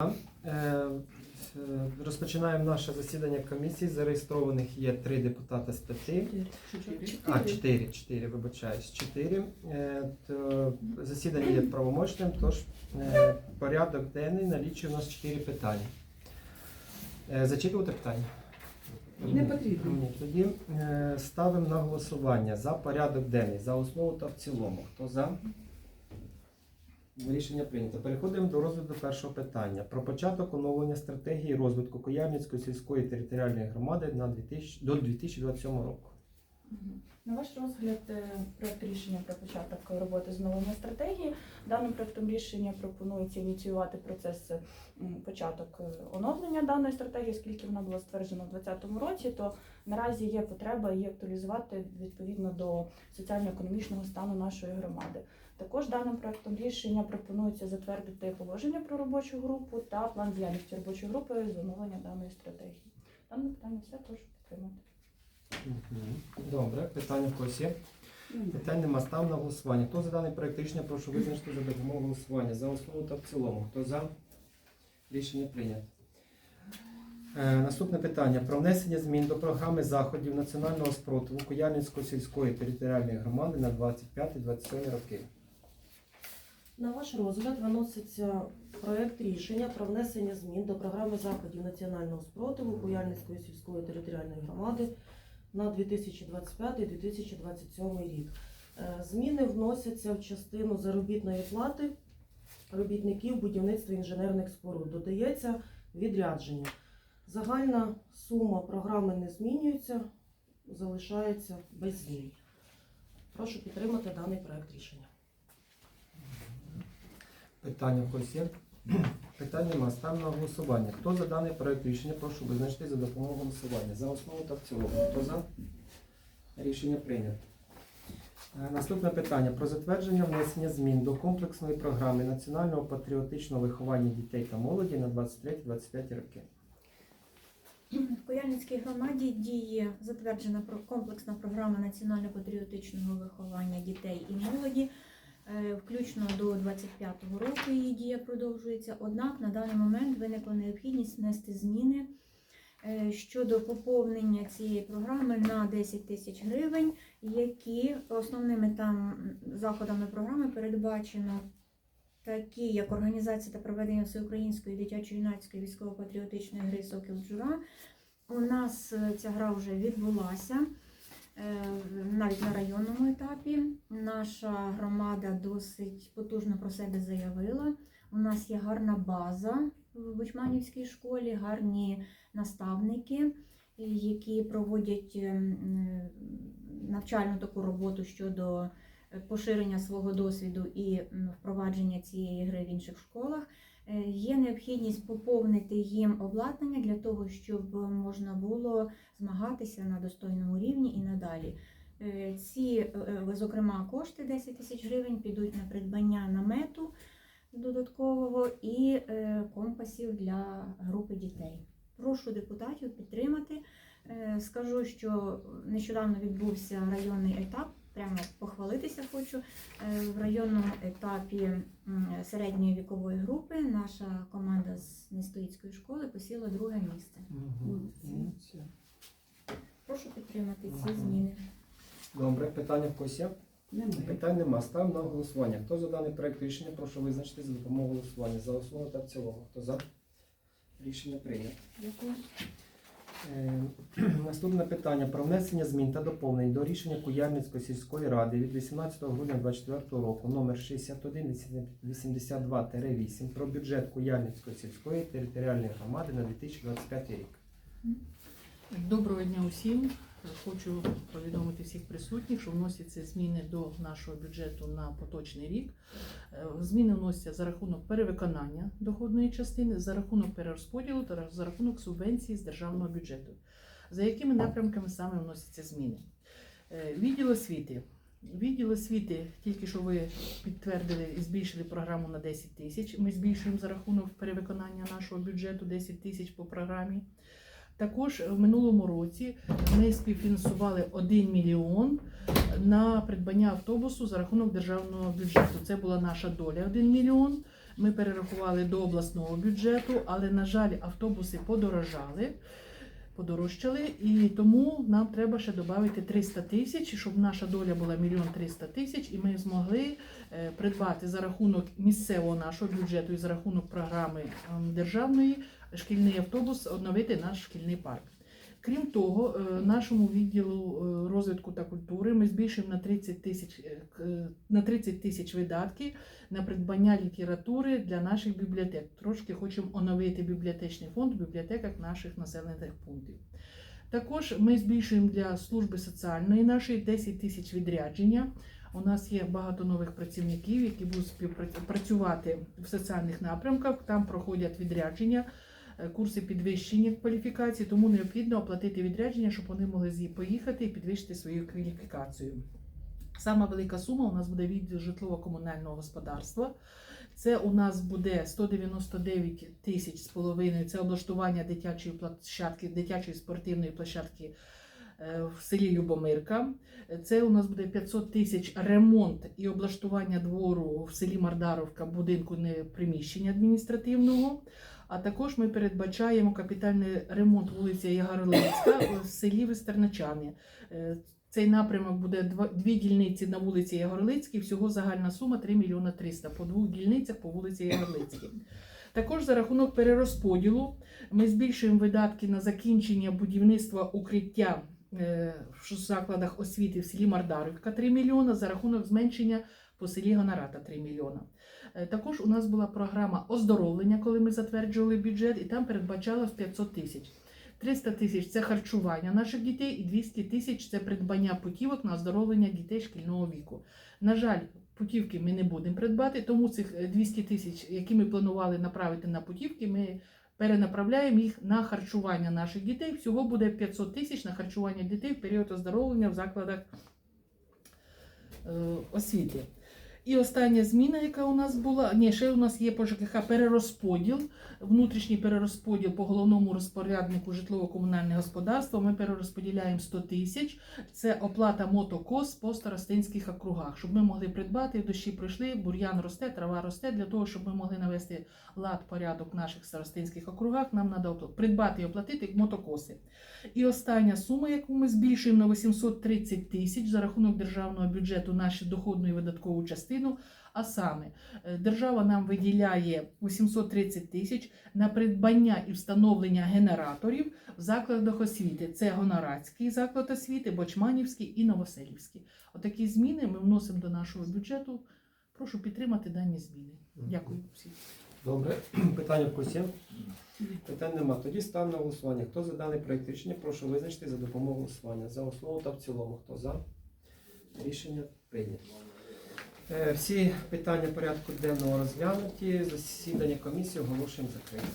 Е, е, Розпочинаємо наше засідання комісії. Зареєстрованих є три депутати з п'яти. А, чотири, чотири, вибачаюсь, чотири. Е, Засідання є правомочним, тож порядок денний налічує у нас чотири питання. Зачитувати питання? Не потрібно. Ні, тоді ставимо на голосування за порядок денний, за основу та в цілому. Хто за? Рішення прийнято. Переходимо до розгляду першого питання про початок оновлення стратегії розвитку Куяльницької сільської територіальної громади на 2000, до 2027 року. На ваш розгляд е, проект рішення про початок роботи з новими стратегії. Даним проектом рішення пропонується ініціювати процес е, початок е, оновлення даної стратегії, оскільки вона була стверджена у 2020 році, то наразі є потреба її актуалізувати відповідно до соціально-економічного стану нашої громади. Також даним проектом рішення пропонується затвердити положення про робочу групу та план діяльності робочої групи з оновлення даної стратегії. Дане питання все прошу підтримати. Добре, питання в когось є? Питань нема. Став на голосування. Хто за даний проект рішення, прошу визначити за допомогою голосування. За основу та в цілому. Хто за? Рішення прийнято. Е, наступне питання про внесення змін до програми заходів національного спротиву Куяльницької сільської територіальної громади на 25-27 роки. На ваш розгляд виноситься проект рішення про внесення змін до програми заходів національного спротиву Куяльницької сільської територіальної громади на 2025-2027 рік. Е, Зміни вносяться в частину заробітної плати робітників будівництва інженерних споруд. Додається відрядження. Загальна сума програми не змінюється, залишається без змін. Прошу підтримати даний проект рішення. Питання в є? Питань нема. Став на голосування. Хто за даний проект рішення, прошу визначити за допомогою голосування. За основу та в цілому. Хто за? Рішення прийнято. Е, Наступне питання про затвердження внесення змін до комплексної програми національного патріотичного виховання дітей та молоді на 23-25 роки. В Кояльницькій громаді діє затверджена комплексна програма національно-патріотичного виховання дітей і молоді. Е, Включно до 25-го року її дія продовжується. Однак на даний момент виникла необхідність внести зміни е, щодо поповнення цієї програми на 10 тисяч гривень, які основними там заходами програми передбачено такі, як організація та проведення всеукраїнської дитячо-юнацької військово-патріотичної гри Сокіл Джура. У нас е, ця гра вже відбулася навіть на районному етапі. Наша громада досить потужно про себе заявила. У нас є гарна база в Бучманівській школі, гарні наставники, які проводять е, навчальну таку роботу щодо е, поширення свого досвіду і впровадження цієї гри в інших школах. Е, Є необхідність поповнити їм обладнання для того, щоб можна було змагатися на достойному рівні і надалі. Е, Ці, е, зокрема, кошти 10 тисяч гривень підуть на придбання намету додаткового і компасів для групи дітей. Прошу депутатів підтримати. Скажу, що нещодавно відбувся районний етап. Прямо похвалитися хочу. Е, В районному етапі середньої вікової групи наша команда з Нестоїцької школи посіла друге місце. Молодці. Прошу підтримати ці зміни. Добре, питання в когось є? Немає. Питань нема. Став на голосування. Хто за даний проект рішення, прошу визначити за допомогою голосування. За основу та в цілому. Хто за? Рішення прийнято. Дякую. Е, Наступне питання про внесення змін та доповнень до рішення Куяльницької сільської ради від 18 грудня 2024 року номер 6182-8 про бюджет Куяльницької сільської територіальної громади на 2025 рік. Доброго дня усім. Хочу повідомити всіх присутніх, що вносяться зміни до нашого бюджету на поточний рік. Е, Зміни вносяться за рахунок перевиконання доходної частини, за рахунок перерозподілу та за рахунок субвенції з державного бюджету. За якими напрямками саме вносяться зміни? Е, Відділ освіти. Відділ освіти тільки що ви підтвердили і збільшили програму на 10 тисяч. Ми збільшуємо за рахунок перевиконання нашого бюджету 10 тисяч по програмі. Також в минулому році ми співфінансували 1 мільйон на придбання автобусу за рахунок державного бюджету. Це була наша доля 1 мільйон. Ми перерахували до обласного бюджету, але, на жаль, автобуси подорожали. Подорожчали, і тому нам треба ще додати 300 тисяч, щоб наша доля була мільйон 300 тисяч, і ми змогли е, придбати за рахунок місцевого нашого бюджету і за рахунок програми ем, державної шкільний автобус, оновити наш шкільний парк. Крім того, е, нашому відділу е, розвитку та культури ми збільшуємо на 30 тисяч е, на 30 тисяч видатки на придбання літератури для наших бібліотек. Трошки хочемо оновити бібліотечний фонд в бібліотеках наших населених пунктів. Також ми збільшуємо для служби соціальної нашої 10 тисяч відрядження. У нас є багато нових працівників, які будуть співпрацювати в соціальних напрямках. Там проходять відрядження, курси підвищення кваліфікації, тому необхідно оплатити відрядження, щоб вони могли поїхати і підвищити свою кваліфікацію. Сама велика сума у нас буде відділ житлово-комунального господарства. Це у нас буде 199 тисяч з половиною. Це облаштування дитячої площадки, дитячої спортивної площадки в селі Любомирка. Це у нас буде 500 тисяч ремонт і облаштування двору в селі Мардаровка, будинку не приміщення адміністративного. А також ми передбачаємо капітальний ремонт вулиці Ягорлицька в селі Вестерначани. Е, Цей напрямок буде дві дільниці на вулиці Ягорлицькій, всього загальна сума 3 мільйони 300 по двох дільницях по вулиці Ягорлицькій. Також за рахунок перерозподілу ми збільшуємо видатки на закінчення будівництва укриття е, в закладах освіти в селі Мардарівка 3 мільйона, за рахунок зменшення по селі Гонората 3 мільйона. Е, Також у нас була програма оздоровлення, коли ми затверджували бюджет, і там передбачалось 500 тисяч. 300 тисяч це харчування наших дітей, і 200 тисяч це придбання путівок на оздоровлення дітей шкільного віку. На жаль, путівки ми не будемо придбати, тому цих е, 200 тисяч, які ми планували направити на путівки, ми перенаправляємо їх на харчування наших дітей. Всього буде 500 тисяч на харчування дітей в період оздоровлення в закладах е, освіти. І остання зміна, яка у нас була, ні, ще у нас є по ЖКХ перерозподіл, внутрішній перерозподіл по головному розпоряднику житлово-комунальне господарство. Ми перерозподіляємо 100 тисяч. Це оплата мотокос по старостинських округах, щоб ми могли придбати, дощі пройшли, бур'ян росте, трава росте. Для того, щоб ми могли навести лад, порядок в наших старостинських округах, нам треба придбати і оплатити мотокоси. І остання сума, яку ми збільшуємо на 830 тисяч за рахунок державного бюджету нашу доходну і видаткову частину. А саме е, держава нам виділяє 830 тисяч на придбання і встановлення генераторів в закладах освіти. Це Гонорадський заклад освіти, Бочманівський і Новоселівський. Отакі зміни ми вносимо до нашого бюджету. Прошу підтримати дані зміни. Дякую всім. Добре. Питання в курсі? Питань нема. Тоді ставимо на голосування. Хто за даний проєкт рішення, прошу визначити за допомогою голосування. За основу та в цілому. Хто за? Рішення прийнято. Е, Всі питання порядку денного розглянуті. Засідання комісії оголошуємо закритим.